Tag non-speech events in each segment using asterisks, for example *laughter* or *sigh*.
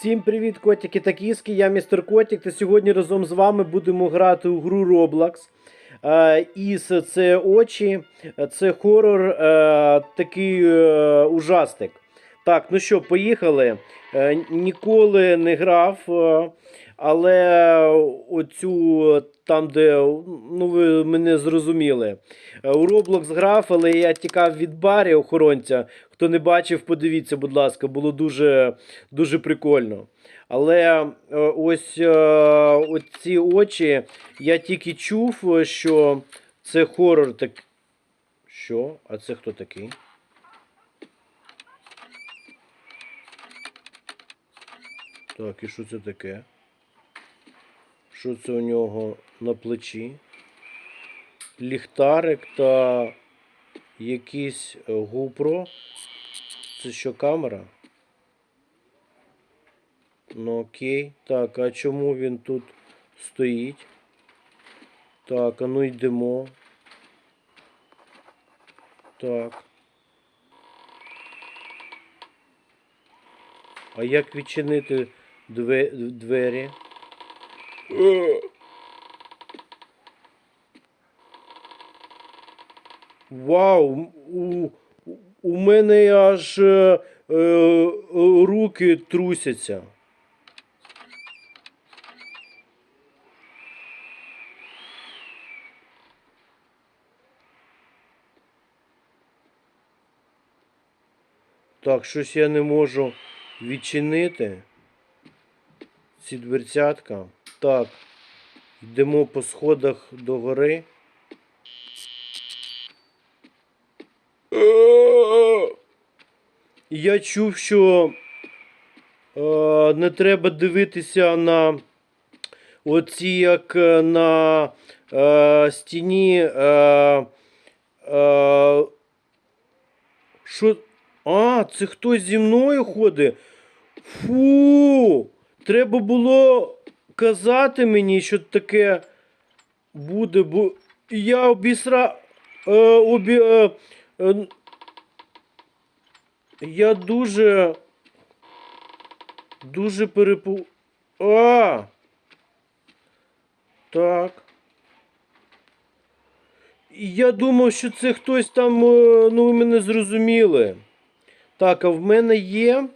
Всім привіт, котики та кіски. Я містер Котік. Та сьогодні разом з вами будемо грати у гру Roblox. Е, Іс це очі, це хорор, е, такий е, ужастик. Так, ну що, поїхали. Е, ніколи не грав, е, але оцю там, де ну ви мене зрозуміли. Е, У Roblox грав, але я тікав від барі охоронця. Хто не бачив, подивіться, будь ласка, було дуже, дуже прикольно. Але ось оці очі я тільки чув, що це хорор так. Що? А це хто такий? Так, і що це таке? Що це у нього на плечі? Ліхтарик та якийсь е, GoPro. Це що камера? Ну окей. Так, а чому він тут стоїть? Так, а ну йдемо. Так. А як відчинити двері? Вау! У, у мене аж е, е, руки трусяться. Так, щось я не можу відчинити. Ці дверцятка. Так. Йдемо по сходах до гори. Я чув, що е, не треба дивитися на оці як е, на е, стіні. Е, е, що? А, це хтось зі мною ходить? Фу! Треба було казати мені, що таке буде, бо я обісра. Е, обі, е, е, я дуже. Дуже перепу. А! Так. Я думав, що це хтось там, е, ну ви мене зрозуміли. Так, а в мене є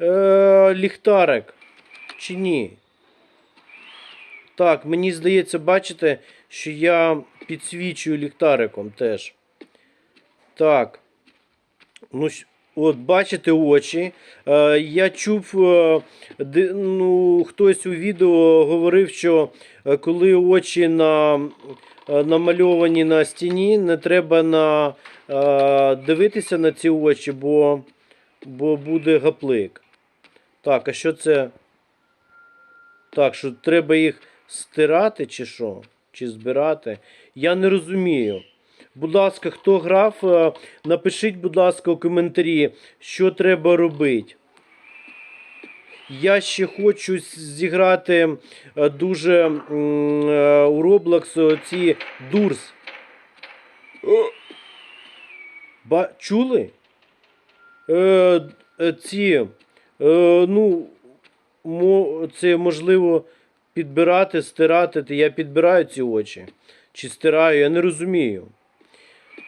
е, ліхтарик. Чи ні? Так, мені здається, бачите, що я підсвічую ліхтариком теж. Так. Ну, от, бачите очі. Е, я чув, е, ну, хтось у відео говорив, що е, коли очі на, намальовані на стіні, не треба на, дивитися на ці очі, бо, бо буде гаплик. Так, а що це? Так, що треба їх стирати чи що? Чи збирати? Я не розумію. Будь ласка, хто грав, е, напишіть, будь ласка, у коментарі, що треба робити. Я ще хочу зіграти е, дуже е, у Roblox ці Дурс. Ба, чули? Е, ці, е, ну, це можливо підбирати, стирати. Я підбираю ці очі. Чи стираю, я не розумію.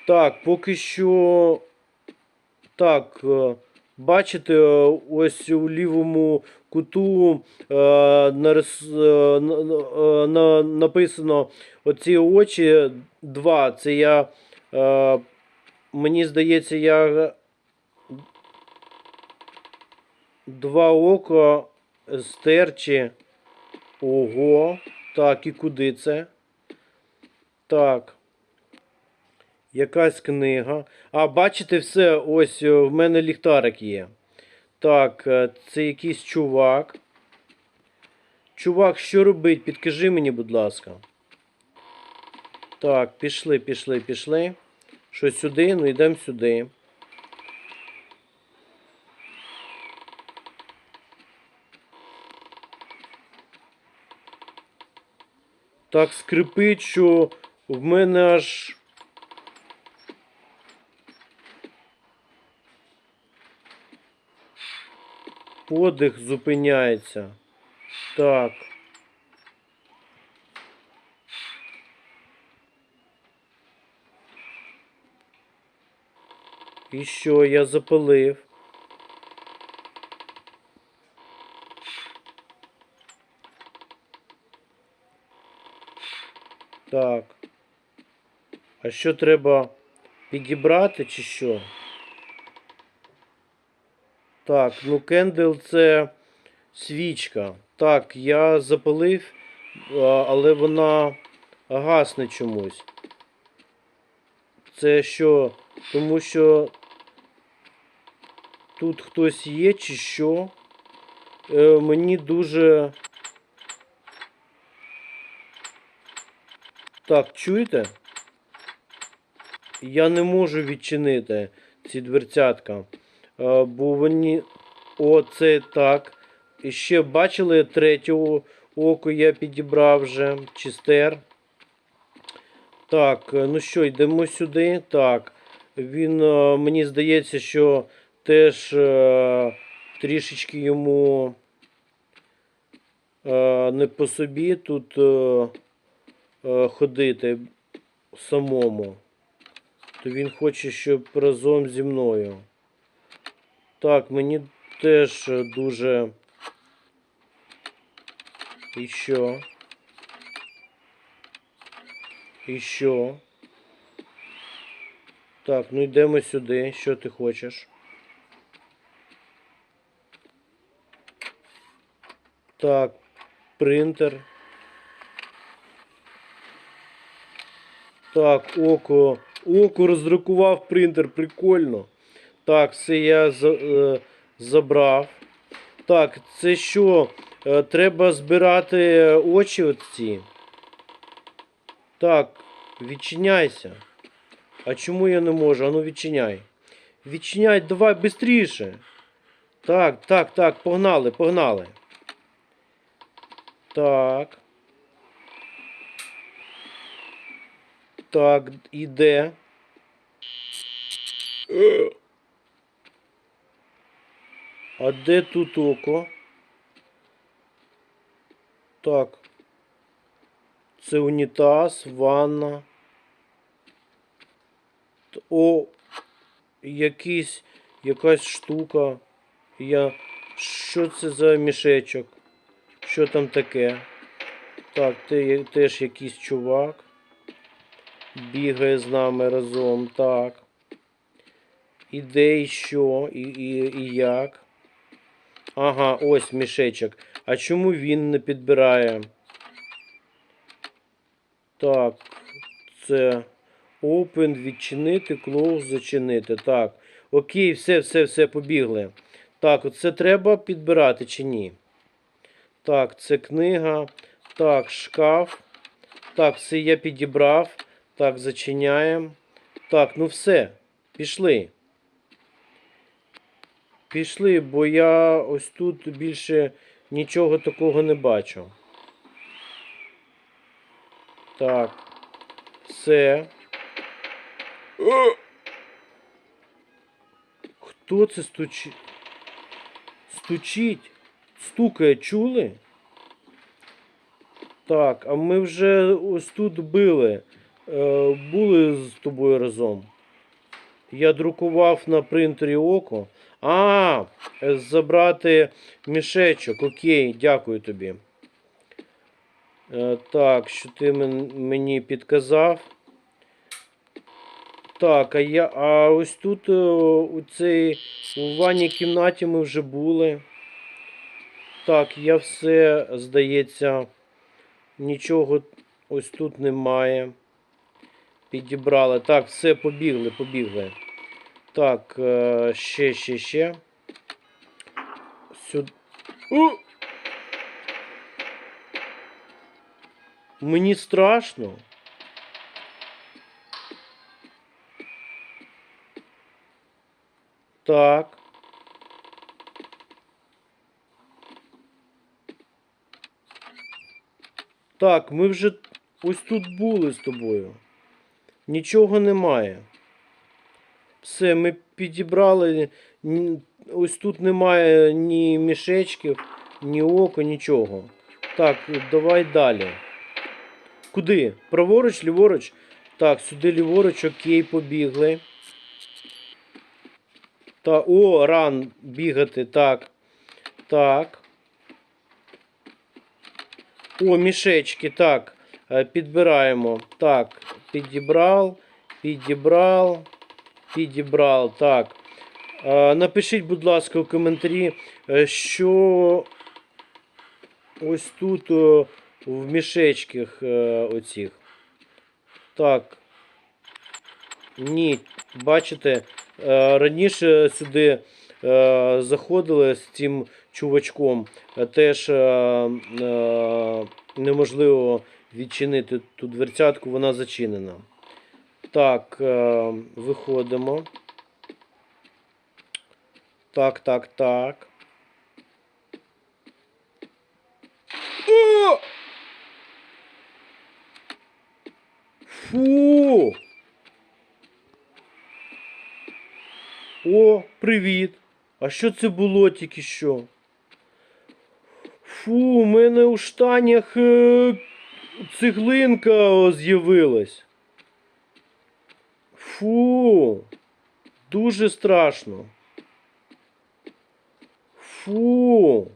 Так, поки що. Так, е, бачите, е, ось у лівому куту е, написано оці очі два. Це я. Мені здається, я два ока стерчі. Ого. Так, і куди це? Так. Якась книга. А, бачите, все, ось е, в мене ліхтарик є. Так, е, це якийсь чувак. Чувак, що робить? Підкажи мені, будь ласка. Так, пішли, пішли, пішли. Що сюди? Ну йдемо сюди. Так скрипить, що в мене аж. Подих зупиняється. Так. І що я запалив? Так. А що треба підібрати чи що? Так, ну кендл це свічка. Так, я запалив, але вона гасне чомусь. Це що? Тому що тут хтось є чи що? Е, мені дуже. Так, чуєте? Я не можу відчинити ці дверцятка. Е, бо вони. О, це так. І ще бачили третього око я підібрав вже. Чистер. Так, ну що, йдемо сюди. Так. Він, е, мені здається, що теж е, трішечки йому не по собі тут ходити самому. То він хоче, щоб разом зі мною. Так, мені теж дуже. І що? І що? Так, ну йдемо сюди. Що ти хочеш? Так, принтер. Так, око. Око роздрукував принтер, прикольно. Так, все я е, забрав. Так, це що? Е, треба збирати очі оці. Так, відчиняйся. А чому я не можу? Ану відчиняй. Відчиняй, давай швидше. Так, так, так, погнали, погнали. Так. Так, іде. А де тут око? Так. Це унітаз, ванна. О, якийсь, якась штука. Я. Що це за мішечок? Що там таке? Так, теж якийсь чувак. Бігає з нами разом. Так. Іде і що? І, і, і як? Ага, ось мішечок. А чому він не підбирає? Так, це open, відчинити, close, зачинити. Так. Окей, все, все, все, побігли. Так, оце треба підбирати чи ні? Так, це книга. Так, шкаф. Так, все я підібрав. Так, зачиняємо. Так, ну все. Пішли. Пішли, бо я ось тут більше нічого такого не бачу. Так. Все. Хто це стучить? Стучить? Стукає, чули? Так, а ми вже ось тут били. Е, були з тобою разом. Я друкував на принтері око. А, забрати мішечок. Окей, дякую тобі. Е, Так, що ти мені підказав. Так, а я. А ось тут е, у цій у ванній кімнаті ми вже були. Так, я все, здається, нічого ось тут немає. Підібрали. Так, все, побігли, побігли. Так, е, ще, ще, ще. Сюди. Мені страшно. Так. Так, ми вже ось тут були з тобою. Нічого немає. Все, ми підібрали. Ось тут немає ні мішечків, ні око, нічого. Так, давай далі. Куди? Праворуч, ліворуч? Так, сюди ліворуч, окей, побігли. Та, о, ран бігати, так. Так. О, мішечки, так. Е, Підбираємо. Так, підібрав, підібрав, підібрав. Так. Е, Напишіть, будь ласка, у коментарі, е, що ось тут е, в мішечках оцих. Так. Ні, бачите, раніше сюди заходили з цим чувачком. Теж неможливо відчинити ту дверцятку, вона зачинена. Так, е, виходимо. Так, так, так. О! Фу! О, привіт! А що це було тільки що? Фу, у мене у штанях е, цеглинка з'явилась. Фу, дуже страшно. Фу.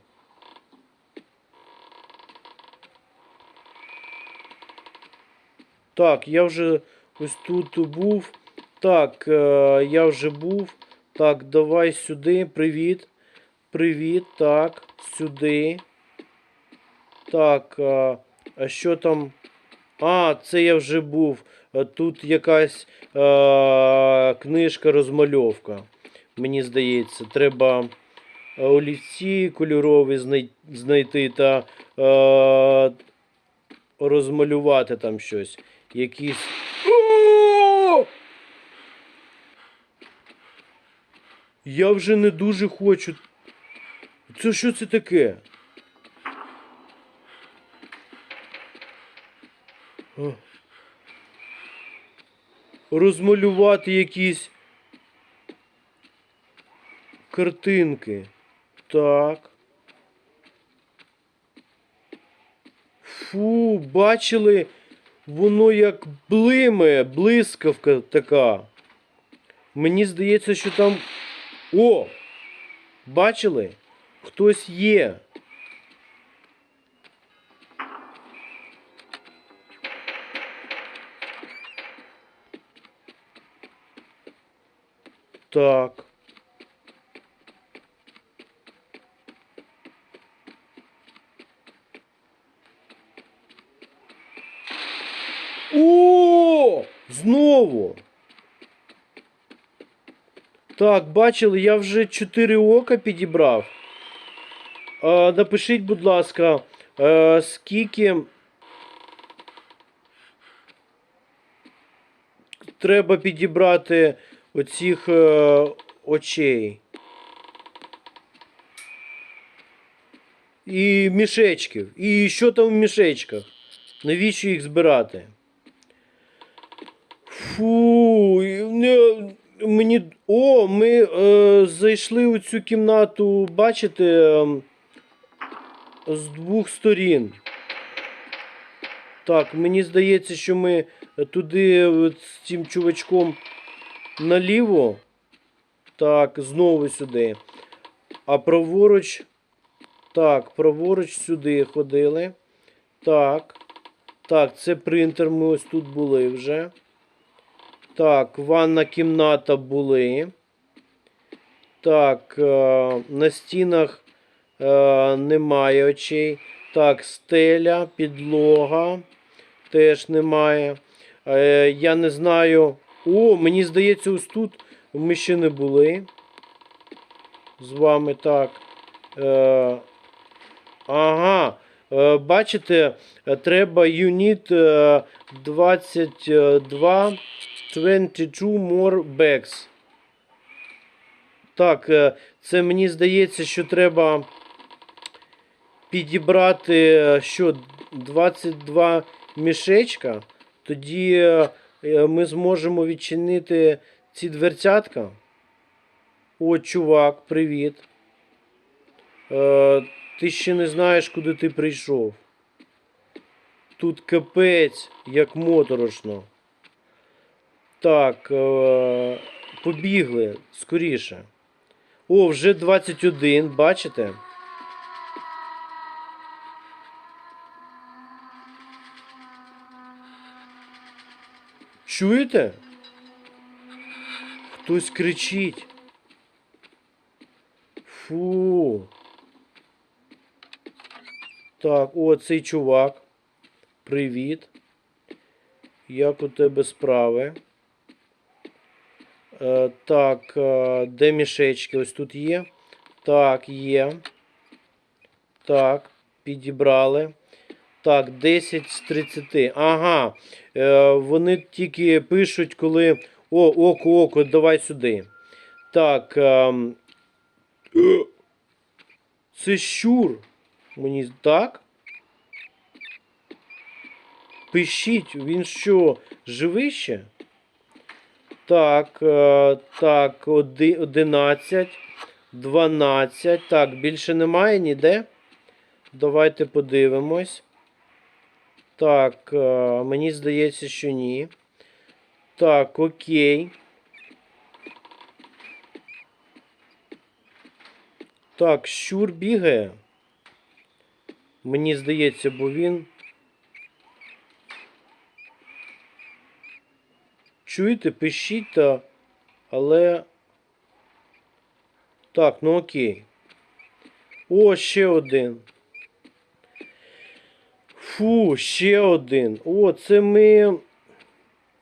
Так, я вже ось тут був. Так, е, я вже був. Так, давай сюди. Привіт. Привіт. Так, сюди. Так, а, що там? А, це я вже був. Тут якась е, книжка розмальовка. Мені здається, треба олівці кольорові знай- знайти та е, розмалювати там щось. Якісь. Я вже не дуже хочу. Це що це таке? Розмалювати якісь картинки. Так. Фу, бачили, воно як блиме, блискавка така. Мені здається, що там. О! Бачили? Хтось є. Так. О! Знову. Так, бачили, я вже 4 ока підібрав. А, напишіть, будь ласка, е, скільки треба підібрати оцих е, очей. І мішечків. І що там в мішечках? Навіщо їх збирати? Фу, мені. О, ми е, зайшли у цю кімнату, бачите, ем, з двох сторін. Так, мені здається, що ми туди з цим чувачком наліво. Так, знову сюди. А праворуч. Так, праворуч сюди ходили. Так. Так, це принтер. Ми ось тут були вже. Так, ванна кімната були. Так, е, на стінах е, немає очей. Так, стеля, підлога. Теж немає. Е, я не знаю. О, мені здається, ось тут ми ще не були. З вами так. Е, ага. Е, бачите, е, треба юніт е, 22 22 more bags. Так, е, це мені здається, що треба підібрати е, що 22 мішечка. Тоді е, е, ми зможемо відчинити ці дверцятка. О, чувак, привіт. Е, ти ще не знаєш, куди ти прийшов. Тут капець, як моторошно. Так, е, побігли скоріше. О, вже 21, бачите? Чуєте? Хтось кричить. Фу. Так, о, цей чувак. Привіт. Як у тебе справи? Е, так, е, де мішечки? Ось тут є. Так, є. Так, підібрали. Так, 10 з 30. Ага. Е, вони тільки пишуть, коли. О, око, око, давай сюди. Так. ем, *gasps* Це щур. Мені так? Пишіть, він що, живий ще? Так, е, так, 11, 12. Так, більше немає ніде. Давайте подивимось. Так, е, мені здається, що ні. Так, окей. Так, щур бігає. Мені здається, бо він. Чуєте, пишіть та. Але. Так, ну окей. О, ще один. Фу, ще один. О, це ми.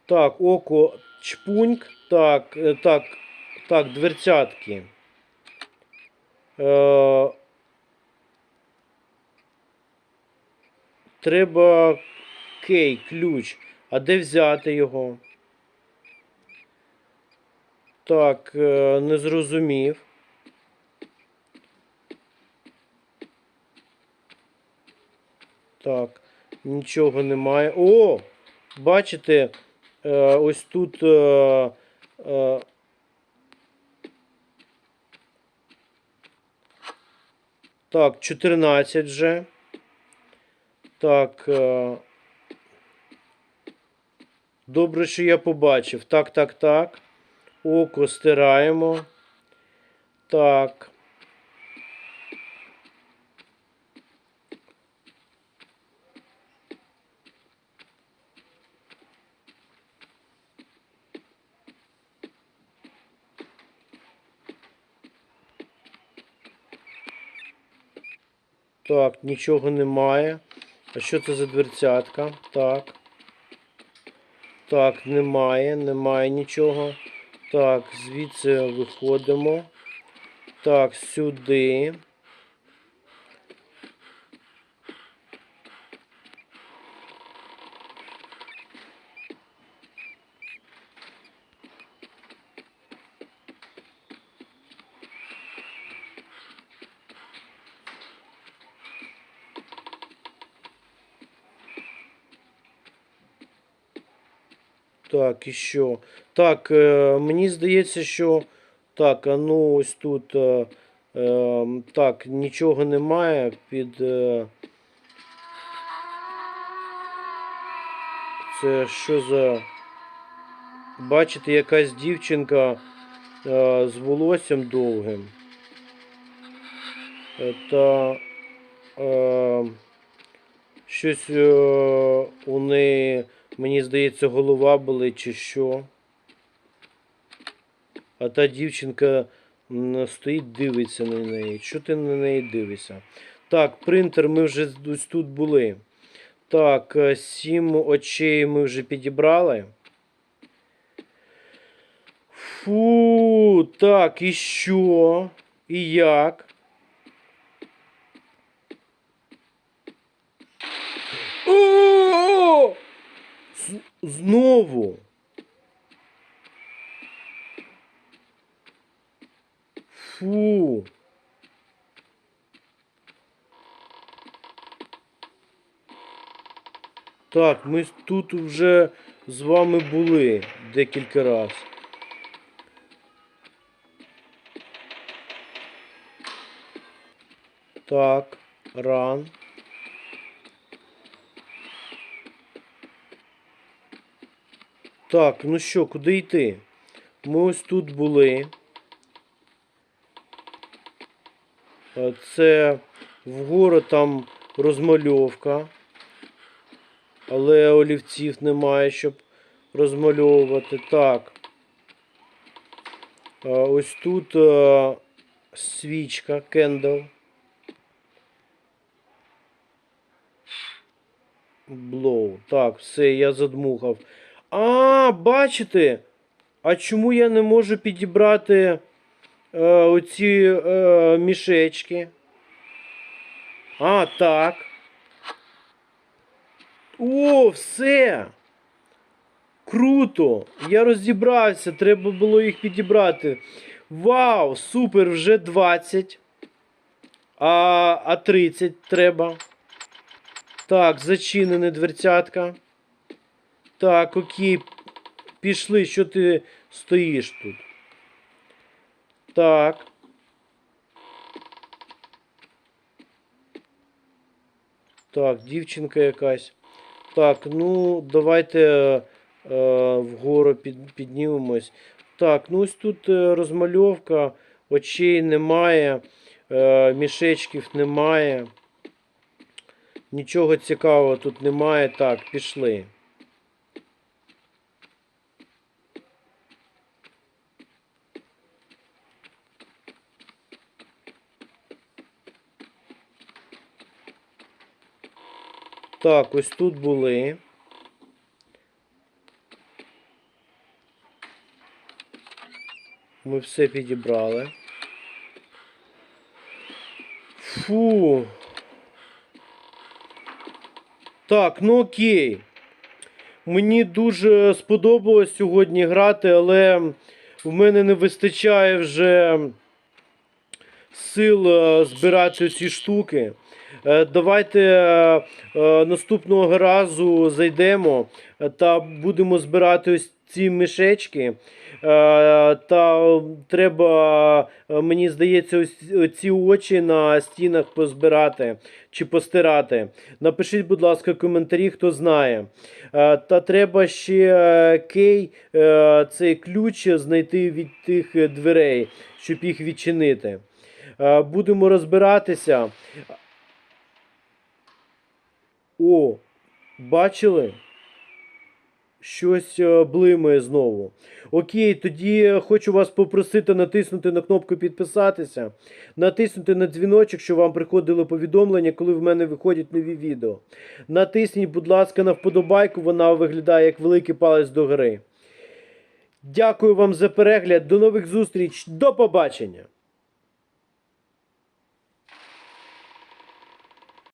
Так, око чпуньк. Так, е, так, так, дверцятки. Е, треба кей, ключ. А де взяти його? Так, е, не зрозумів. Так, нічого немає. О! Бачите, е, ось тут. Е, е, так, 14 вже. Так. Добре, що я побачив. Так, так, так. Око стираємо. Так. Так, нічого немає. А що це за дверцятка? Так. Так, немає, немає нічого. Так, звідси виходимо. Так, сюди. Так, і що? Так, е, мені здається, що. Так, а ну ось тут. Е, е, так, нічого немає під. Е, це що за. Бачите, якась дівчинка з волоссям довгим. Та е, щось у неї, мені здається, голова болить чи що. А та дівчинка стоїть, дивиться на неї. Що ти на неї дивишся? Так, принтер ми вже ось тут були. Так, е, сім очей ми вже підібрали. Фу, так, і що? І як? О! знову фу. Так, ми тут вже з вами були декілька раз Так, ран. Так, ну що, куди йти? Ми ось тут були. Це вгору там розмальовка. Але олівців немає, щоб розмальовувати. Так. Ось тут свічка, кендл. Блоу. Так, все, я задмухав. А, бачите? А чому я не можу підібрати е, оці е, мішечки? А, так. О, все. Круто! Я розібрався, треба було їх підібрати. Вау, супер, вже 20. А, а 30 треба. Так, зачинене дверцятка. Так, окей. Пішли, що ти стоїш тут? Так. Так, дівчинка якась. Так, ну, давайте е, вгору під, піднімемось. Так, ну ось тут е, розмальовка, очей немає, е, мішечків немає. Нічого цікавого тут немає. Так, пішли. Так, ось тут були. Ми все підібрали. Фу. Так, ну окей. Мені дуже сподобалось сьогодні грати, але в мене не вистачає вже сил е, збирати ці штуки. Е, Давайте е, е, наступного разу зайдемо та будемо збирати ось ці мішечки. Та треба, мені здається, ось ці очі на стінах позбирати чи постирати. Напишіть, будь ласка, коментарі, хто знає. Та треба ще кей, цей ключ знайти від тих дверей, щоб їх відчинити. Будемо розбиратися. О, бачили? Щось е, блимає знову. Окей, тоді хочу вас попросити натиснути на кнопку підписатися, натиснути на дзвіночок, щоб вам приходили повідомлення, коли в мене виходять нові відео. Натисніть, будь ласка, на вподобайку, вона виглядає як великий палець до гори. Дякую вам за перегляд. До нових зустріч. До побачення!